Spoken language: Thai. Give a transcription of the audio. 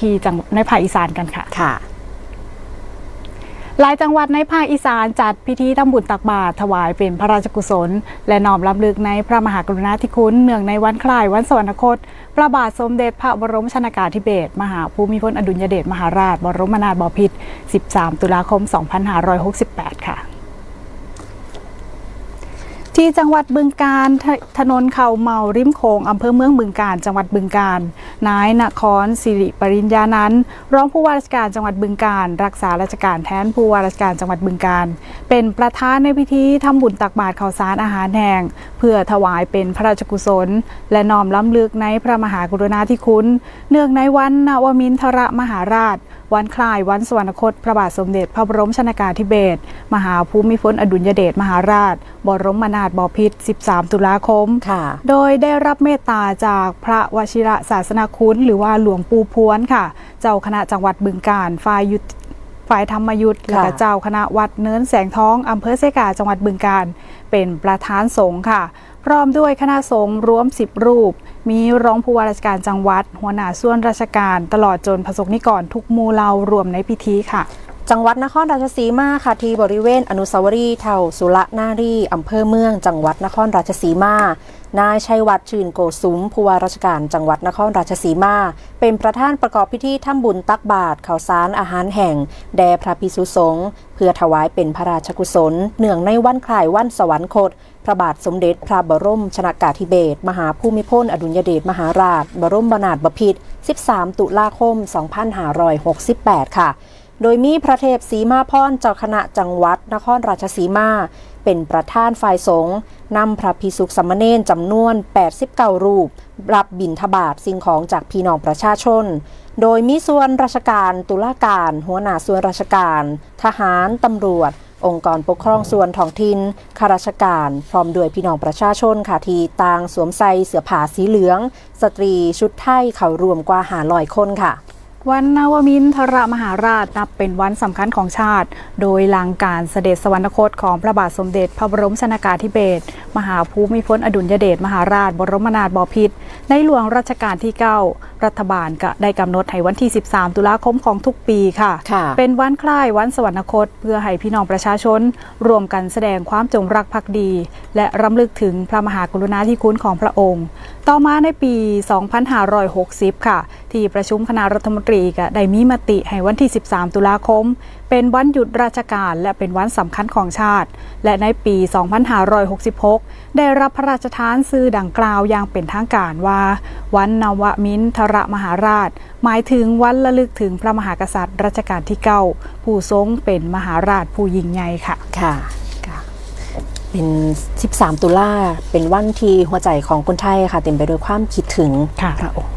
ที่จังในภาคอีสานกันค่ะ ค่ะ หลายจังหวัดในภาคอีสานจัดพิธีทำบุญตักบาตรถวายเป็นพระราชกุศล และน้อมรำลึกในพระมหากรุณาธิคุณเนื่องในวันคล้ายวันสวรรคต พระบาทสมเด็จพระบรมชนากาธิเบศรมหาภูมิพลอดุลยเดชมหาราช บรมนาถบพิตร 13 ตุลาคม 2568 ค่ะ ที่จังหวัดบึงการถถนนเขาเมาริมโขงอำเภอเมืองบึงการ จังหวัดบึงการ นายนครสิริปริญญานั้น รองผู้ว่าราชการจังหวัดบึงการ รักษาราชการแทนผู้ว่าราชการจังหวัดบึงการ เป็นประธานในพิธีทำบุญตักบาตรข้าวสารอาหารแห้งเพื่อถวายเป็นพระราชกุศล และน้อมล้ำลึกในพระมหากรุณาธิคุณ เนื่องในวันนวมินทรมหาราช วันคล้ายวันสวรรคต พระบาทสมเด็จพระบรมชนากาธิเบศรมหาภูมิพลอดุลยเดชมหาราช บรมนาถบพิตร 13 ตุลาคมค่ะโดยได้รับเมตตาจากพระวชิระศาสนาคุณหรือว่าหลวงปู่พวนค่ะ เจ้าคณะจังหวัดบึงการฝ่ายยุทธ ฝ่ายธรรมยุทธและก็เจ้าคณะวัดเนินแสงทองอำเภอเซกาจังหวัดบึงการ เป็นประธานสงฆ์ค่ะ พร้อมด้วยคณะสงฆ์รวม 10 รูป มีรองผู้ว่าราชการจังหวัด หัวหน้าส่วนราชการ ตลอดจนประสบนิกรทุกหมูเหลารวมในพิธีค่ะ จังหวัดนครราชสีมาค่ะที่บริเวณอนุสาวรีย์เท่าสุรนารีอำเภอเมือง จังหวัดนครราชสีมานายชัยวัฒน์ชื่นโกสุมผู้ว่าราชการจังหวัดนครราชสีมา เป็นประธานประกอบพิธีทำบุญตักบาตรข้าวสารอาหารแห่ง แด่พระพิสุสงฆ์เพื่อถวายเป็นพระราชกุศล เนื่องในวันคล้ายวันสวรรคต พระบาทสมเด็จพระบรมชนากาธิเบศรมหาภูมิพลอดุลยเดชมหาราช บรมนาถบพิตร 13 ตุลาคม 2568 ค่ะ โดยมีพระเทพสีมาพรเจ้าคณะจังหวัดนครราชสีมา เป็นประธานฝ่ายสงฆ์นำพระพิสุขสามเณรจำนวน89รูป รับบิณฑบาตสิ่งของจากพี่น้องประชาชน โดยมีส่วนราชการตุลาการ หัวหน้าส่วนราชการ ทหารตำรวจ องค์กรปกครองส่วนท้องถิ่นข้าราชการ พร้อมด้วยพี่น้องประชาชนค่ะที่ต่างสวมใส่เสื้อผ้าสีเหลือง สตรีชุดไทยเขารวมกว่าหาลอยคนค่ะ วันนวมินทรมหาราชนับเป็นวันสำคัญของชาติ โดยหลังการเสด็จสวรรคตของพระบาทสมเด็จพระบรมชนากาธิเบศรมหาภูมิพลอดุลยเดชมหาราชบรมนาถบพิตรในหลวงรัชกาลที่ 9 รัฐบาลก็ได้กำหนดให้วันที่ 13 ตุลาคมของทุกปีค่ะค่ะ เป็นวันคล้ายวันสวรรคต เพื่อให้พี่น้องประชาชนรวมกันแสดงความจงรักภักดี และรำลึกถึงพระมหากรุณาธิคุณของพระองค์ ต่อมาในปี 2560 ค่ะ ที่ประชุมคณะรัฐมนตรีก็ได้มีมติให้วันที่ 13 ตุลาคม เป็นวันหยุดราชการและเป็นวันสำคัญของชาติ และในปี 2566 ได้รับพระราชทานชื่อดังกล่าวอย่างเป็นทางการว่า วันนวมินทรมหาราช หมายถึงวันระลึกถึงพระมหากษัตริย์ รัชกาลที่9ผู้ทรงเป็นมหาราชผู้ยิ่งใหญ่ค่ะค่ะค่ะเป็น 13 ตุลาเป็นวันที่หัวใจของคนไทยค่ะ เต็มไปด้วยความคิดถึงค่ะพระองค์